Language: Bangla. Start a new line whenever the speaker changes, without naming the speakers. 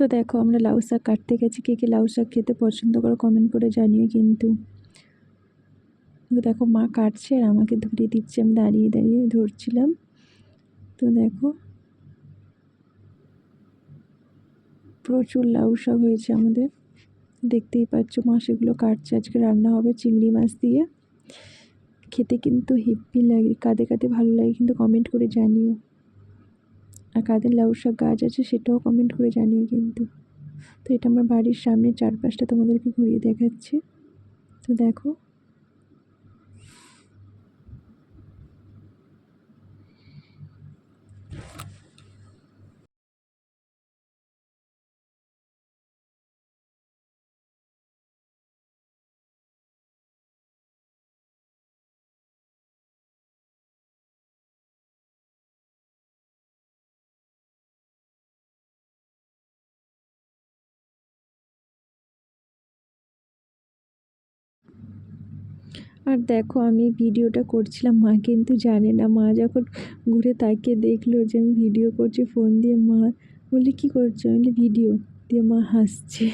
তো দেখো, আমরা লাউ শাক কাটতে গেছি। কে কে লাউ শাক খেতে পছন্দ করো কমেন্ট করে জানিও কিন্তু। দেখো, মা কাটছে আর আমাকে ধরিয়ে দিচ্ছে। আমি দাঁড়িয়ে দাঁড়িয়ে ধরছিলাম। তো দেখো, প্রচুর লাউ শাক হয়েছে আমাদের। দেখতেই পাচ্ছ মা সেগুলো কাটছে। আজকে রান্না হবে চিংড়ি মাছ দিয়ে। খেতে কিন্তু হেব্বি লাগে, কাঁদে কাঁদে ভালো লাগে কিন্তু কমেন্ট করে জানিও। আর কাদের লাউ শাক গাছ আছে সেটাও কমেন্ট করে জানিও কিন্তু। তো এটা আমার বাড়ির সামনে চারপাশটা তোমাদেরকে ঘুরিয়ে দেখাচ্ছি। তো দেখো আর দেখো আমি ভিডিওটা করছিলাম, মা কিন্তু জানে না। মা যখন ঘুরে তাকে দেখল যে আমি ভিডিও করছি ফোন দিয়ে মা বলে কী করছ? আমি ভিডিও। দিয়ে মা হাসছে।